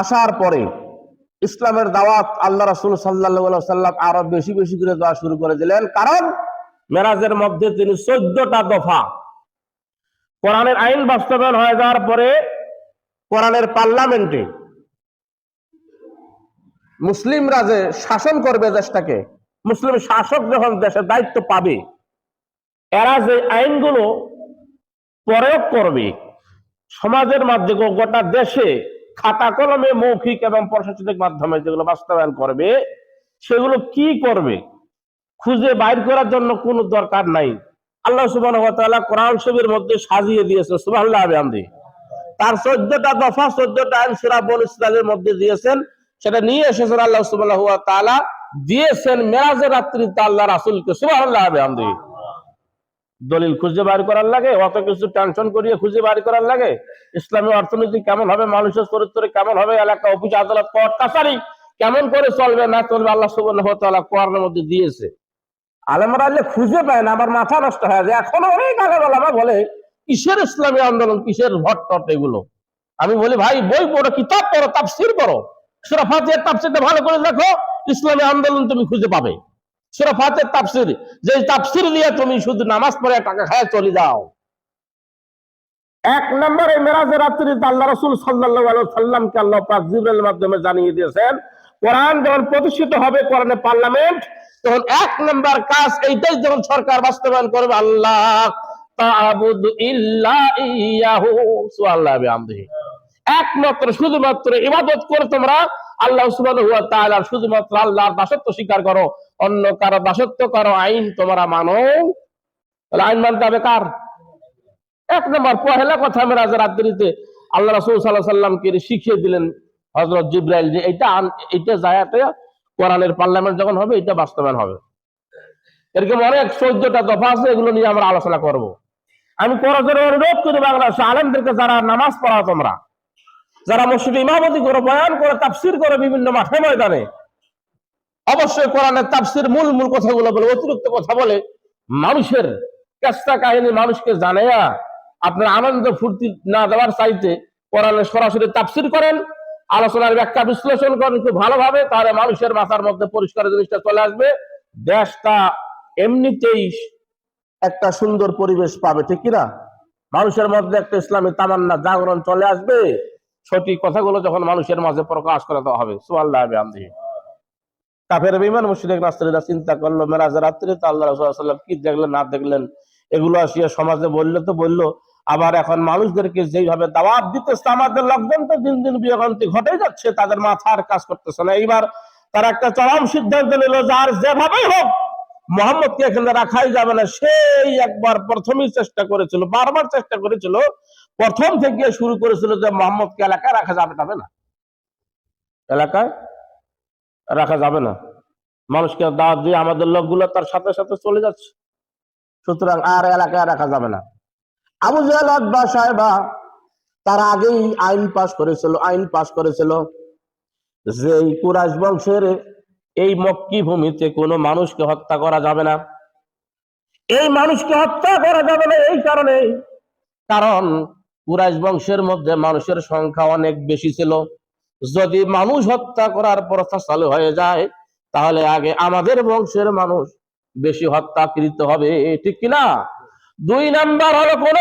আসার পরে ইসলামের দাওয়াত আল্লাহ রাসুল সাল্লাহ আরও বেশি বেশি করে দেওয়া শুরু করে দিলেন। কারণ মেরাজের মধ্যে তিনি চোদ্দটা দফা। কোরআনের আইন বাস্তবায়ন হয়ে যাওয়ার পরে কোরআনের পার্লামেন্টে মুসলিমরা যে শাসন করবে দেশটাকে, মুসলিম শাসক যখন দেশের দায়িত্ব পাবে, এরা যে আইনগুলো প্রয়োগ করবে, সমাজের মাধ্যমে গোটা দেশে খাতা কলমে মৌখিক এবং প্রশাসনিক মাধ্যমে যেগুলো বাস্তবায়ন করবে, সেগুলো কি করবে? খুঁজে বাইর করার জন্য কোনো দরকার নাই। আল্লাহ সুবাহ কোরআন শরীফের মধ্যে সাজিয়ে দিয়েছে সুবাহ আমদি তার চোদ্দটা দফা, চোদ্দটা আইন সুরা বন ইসলামের মধ্যে দিয়েছেন, সেটা নিয়ে এসেছেন আল্লাহ সুবাহ তাআলা, দিয়েছেন মেরাজের রাত্রিতে আল্লাহ রাসুলকে সুবাহ আমদি দলিল খুঁজে বার করার লাগে, অত কিছু টেনশন করিয়ে খুঁজে বার করার লাগে। ইসলামী অর্থনীতি কেমন হবে, মানুষের চরিত্র কেমন হবে, এলাকা, অফিস, আদালত কর্তাচারী কেমন করে চলবে, না চলবে, আল্লাহ সুবাহ কোরআনের মধ্যে দিয়েছে। আলেমরা আলে খুঁজে পায় না আমার মাথা নষ্ট হয়ে যায়। এখন অনেক আলেম আলামা বলে, কিসের ইসলামী আন্দোলন, কিসের ভট টট এগুলো? আমি বলি, ভাই, বই পড়ো, কিতাব পড়ো, তাফসির পড়ো। সুরা ফাতিহার তাফসিরটা ভালো করে দেখো, ইসলামী আন্দোলন তুমি খুঁজে পাবে। সুরা ফাতিহার তাফসির যে তাফসির দিয়ে তুমি শুধু নামাজ পড়ে টাকা খায় চলে যাও। এক নম্বরে মেরাজের রাত্রিতে আল্লাহ রসুল সাল্লাহ সাল্লামকে আল্লাহ পাক জিবরাইলের মাধ্যমে জানিয়ে দিয়েছেন, কোরআন যখন প্রতিষ্ঠিত হবে কোরআনে পার্লামেন্ট, তখন এক নম্বর কাজ এইটাই যখন সরকার বাস্তবায়ন করবে, আল্লাহ একমাত্র, শুধুমাত্র ইবাদত করে তোমরা আল্লাহ শুধুমাত্র আল্লাহর দাসত্ব স্বীকার করো। অন্য কারও দাসত্ব, করো আইন তোমরা মানো। তাহলে আইন মানতে হবে কার? এক নম্বর, পহেলা কথা মেরাজ রাত্রিতে আল্লাহ রাসূল আলাইহি সাল্লামকে শিখিয়ে দিলেন হযরত জিব্রাইল যে এটা এটা জায়াতে কোরআনের পার্লামেন্ট যখন হবে এটা বাস্তবায়ন হবে। এরকম অনেক চোদ্দটা দফা আছে, এগুলো নিয়ে আমরা আলোচনা করব। আমি করজোরে অনুরোধ করি বাংলাদেশ আলেমদেরকে, যারা নামাজ পড়াও তোমরা, যারা মসজিদে ইমামতি করে, বয়ান করে, তাফসির করে বিভিন্ন মাঠে ময়দানে অবশ্যই কোরআনের তাফসির মূল মূল কথাগুলো বলে, অতিরিক্ত কথা বলে, মানুষের চেষ্টা কাহিনী মানুষকে জানাইয়া আপনার আনন্দ ফুর্তি না দেওয়ার চাইতে কোরআনের সরাসরি তাফসির করেন, আলোচনার ব্যাখ্যা বিশ্লেষণ করেন খুব ভালোভাবে, তাহলে মানুষের মাথার মধ্যে পরিষ্কার জিনিসটা চলে আসবে। দেশটা এমনিতেই একটা সুন্দর পরিবেশ পাবে, ঠিক কিনা? মানুষের মধ্যে একটা ইসলামী তামান্না জাগরণ চলে আসবে। সঠিক কথাগুলো যখন মানুষের মাঝে প্রকাশ করে দেওয়া হবে। সুয়াল্লাহ আমদি কাফের বিমান মুশরিক রাস্তাটা চিন্তা করল মেরাজের রাত্রে তো আল্লাহ রাসূলুল্লাহ সাল্লাম কি দেখলেন, না দেখলেন? এগুলো আসিয়া সমাজে বললে তো বলল, আবার এখন মানুষদেরকে যেইভাবে দাওয়াত দিতেছে, আমাদের লকডাউন তো দিন দিন বিয়োগান্তি ঘটে যাচ্ছে, তাদের মাথার কাজ করতেছে না। এইবার তারা একটা চরম সিদ্ধান্ত নিল যে আর যেভাবেই হোক, মোহাম্মদকে এখানে রাখাই যাবে না। সেই একবার প্রথমেই চেষ্টা করেছিল, বারবার চেষ্টা করেছিল, প্রথম থেকে শুরু করেছিল যে মোহাম্মদকে এলাকায় রাখা যাবে না। এলাকায় রাখা যাবে না। মানুষকে দাওয়াত দিয়ে আমাদের লোকগুলো তার সাথে সাথে চলে যাচ্ছে। সুতরাং আর এলাকায় রাখা যাবে না। আবু জাহেল আকবা সাহেবা, তার আগেই আইন পাশ করেছিল, আইন পাশ করেছিল যে এই কুরাইশ বংশের এই মক্কি ভূমিতে কোনো মানুষকে হত্যা করা যাবে না। এই মানুষকে হত্যা করা যাবে না এই কারণে। কারণ কুরাইশ বংশের মধ্যে মানুষের সংখ্যা অনেক বেশি ছিল। যদি মানুষ হত্যা করার প্রথা চালু হয়ে যায়, তাহলে আগে আমাদের বংশের মানুষ বেশি হত্যাকৃত হবে, ঠিক কিনা দুই নাম্বার হলো কোন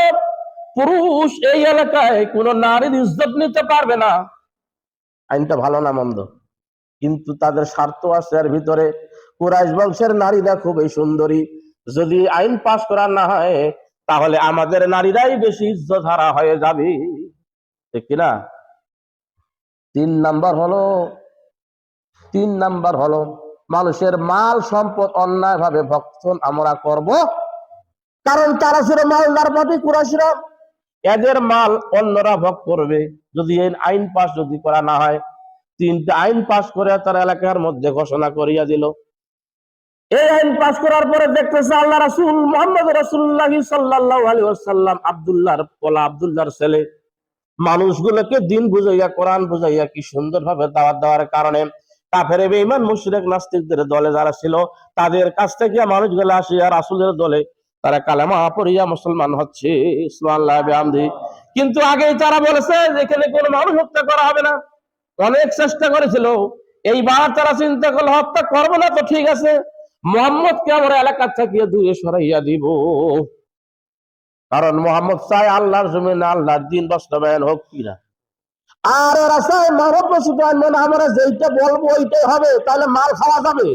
পুরুষ এই এলাকায় কোন নারীর ইজ্জত নিতে পারবে না। আইনটা ভালো না মন্দ? কিন্তু তাদের স্বার্থ আছে এর ভিতরে। কুরাইশ বংশের নারীরা খুবই সুন্দরী। যদি আইন পাশ করা না হয়, তাহলে আমাদের নারীরাই বেশি ইজ্জত হারা হয়ে যাবে। ঠিক কিনা তিন নাম্বার হলো, তিন নাম্বার হলো, মানুষের মাল সম্পদ অন্যায় ভাবে ভক্ষণ আমরা করব। কারণ তারা ছিল মালদার পাটি কুরাশিরা এদের মাল অন্যরা ভোগ করবে। যদি এই আইন পাশ যদি করা না হয়, তিনটা আইন পাস করে তার এলাকার মধ্যে ঘোষণা করিয়া দিল। এই আইন পাশ করার পরে দেখতেছে আল্লাহ রাসুল মোহাম্মদ রাসূলুল্লাহ সাল্লাল্লাহু আলাইহি ওয়াসাল্লাম, আব্দুল্লাহর পোলা, আব্দুল্লাহর ছেলে। মানুষগুলোকে দিন বুঝাইয়া, কোরআন বুঝাইয়া কি সুন্দরভাবে দাওয়াত দেওয়ার কারণে কাফের, বেঈমান, মুশরিক, নাস্তিকদের দলে যারা ছিল, তাদের কাছ থেকে মানুষগুলো আসিয়া রাসূলের দলে তারা কালেমা পড়িয়া মুসলমান হচ্ছে। কিন্তু আগেই তারা বলেছে যে এখানে কোনো মানুষ হত্যা করা হবে না। অনেক চেষ্টা করেছিল। এইবার তারা চিন্তা করল, হত্যা করব না তো ঠিক আছে। মোহাম্মদকে আমরা এলাকা থেকে দূরে সরাইয়া দিব। কারণ মোহাম্মদ সাহেব আল্লাহর জমিন আল্লাহর দিন বাস্তবায়ন হোক কিনা। আর রাস্তায় মানব বসিত আমরা যেইটা বলব ওইটাই হবে, তাহলে মাল খাওয়া যাবে।